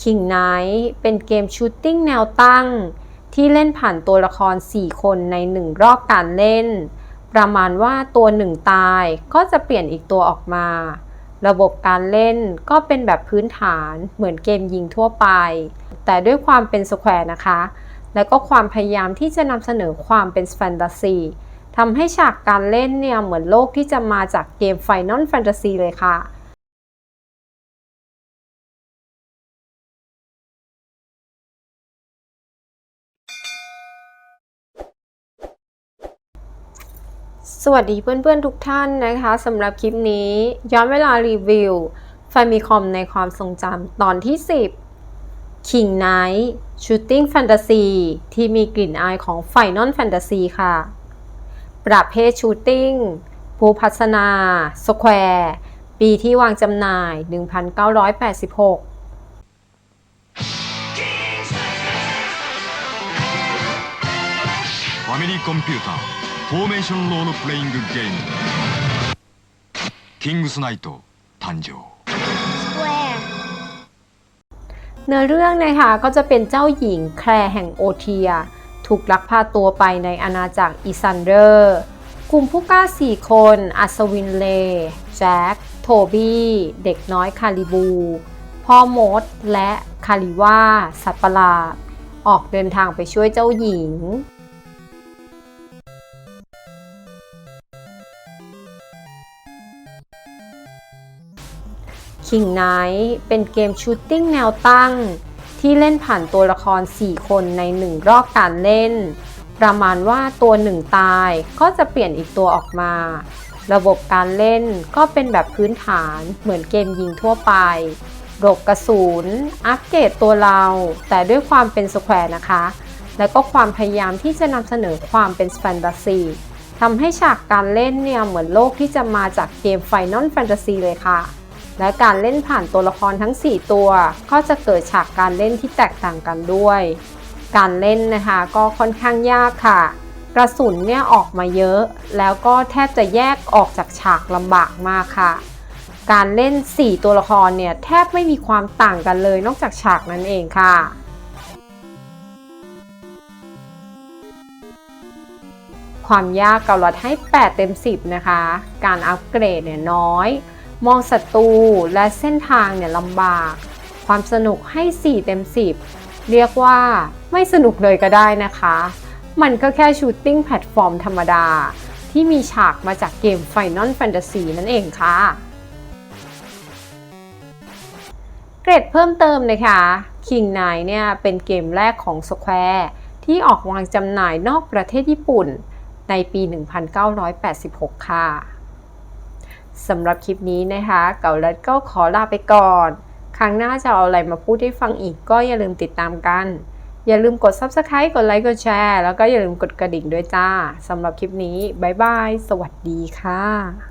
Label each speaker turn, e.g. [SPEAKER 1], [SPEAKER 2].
[SPEAKER 1] King Knight เป็นเกมชูตติ้งแนวตั้ง ที่เล่นผ่านตัวละคร 4 คนใน 1 รอบการเล่น ประมาณว่าตัวหนึ่งตายก็จะเปลี่ยนอีกตัวออกมา ระบบการเล่นก็เป็นแบบพื้นฐานเหมือนเกมยิงทั่วไป แต่ด้วยความเป็นสแควร์นะคะ และก็ความพยายามที่จะนำเสนอความเป็นแฟนตาซีทำให้ฉากการเล่นเนี่ยเหมือนโลกที่จะมาจากเกม Final Fantasy เลยค่ะ สวัสดีเพื่อนๆทุกท่านนะคะสำหรับคลิปนี้ย้อนเวลารีวิว f a m i c o m ในความทรงจำตอนที่ 10 King Knight Shooting Fantasy ที่มีกลิ่นอายของ Final Fantasy ค่ะ ประเภท Shooting ผู้พัฒนา Square ปีที่วางจำหน่าย 1986
[SPEAKER 2] ファミリーコンピューター フォーメーションロールプレイングゲームキングスナイト誕生
[SPEAKER 1] เนื้อเรื่องนะคะก็จะเป็นเจ้าหญิงแคลร์แห่งโอเทีย ถูกลักพาตัวไปในอาณาจักรอิซันเดอร์ กลุ่มผู้กล้า 4 คน อัศวินเล แจ็ค โทบี้ เด็กน้อยคาริบู พ่อมด และคาริว่า สัตว์ประหลาด ออกเดินทางไปช่วยเจ้าหญิง King Knight เป็นเกมชูตติ้งแนวตั้ง ที่เล่นผ่านตัวละคร 4 คนใน 1 รอบการเล่น ประมาณว่าตัวหนึ่งตายก็จะเปลี่ยนอีกตัวออกมา ระบบการเล่นก็เป็นแบบพื้นฐานเหมือนเกมยิงทั่วไปหลบกระสุนอัปเกรดตัวเรา แต่ด้วยความเป็นสแควร์นะคะ แล้วก็ความพยายามที่จะนำเสนอความเป็นแฟนตาซีทำให้ฉากการเล่นเนี่ยเหมือนโลกที่จะมาจากเกม Final Fantasy เลยค่ะ และการเล่นผ่านตัวละครทั้ง 4 ตัว ก็จะเกิดฉากการเล่นที่แตกต่างกันด้วย การเล่นนะคะก็ค่อนข้างยากค่ะ กระสุนเนี่ยออกมาเยอะ แล้วก็แทบจะแยกออกจากฉากลำบากมากค่ะ การเล่น 4 ตัวละครเนี่ยแทบไม่มีความต่างกันเลยนอกจากฉากนั้นเองค่ะความยากเกาลัดให้ 8 เต็ม 10 นะคะ การอัปเกรดเนี่ยน้อย มองศัตรูและเส้นทางเนี่ยลำบาก ความสนุกให้ 4 เต็ม 10 เรียกว่าไม่สนุกเลยก็ได้นะคะ มันก็แค่ชูตติ้งแพลตฟอร์มธรรมดา ที่มีฉากมาจากเกม Final Fantasy นั่นเองค่ะ เกรดเพิ่มเติมนะคะ King Knight เนี่ยเป็นเกมแรกของ Square ที่ออกวางจำหน่ายนอกประเทศญี่ปุ่นในปี 1986 ค่ะ สำหรับคลิปนี้นะคะ เก่าลัดก็ขอลาไปก่อน ครั้งหน้าจะเอาอะไรมาพูดให้ฟังอีกก็อย่าลืมติดตามกัน อย่าลืมกด Subscribe กดไลค์กดแชร์แล้วก็อย่าลืมกดกระดิ่งด้วยจ้าสำหรับคลิปนี้ บ๊ายบาย สวัสดีค่ะ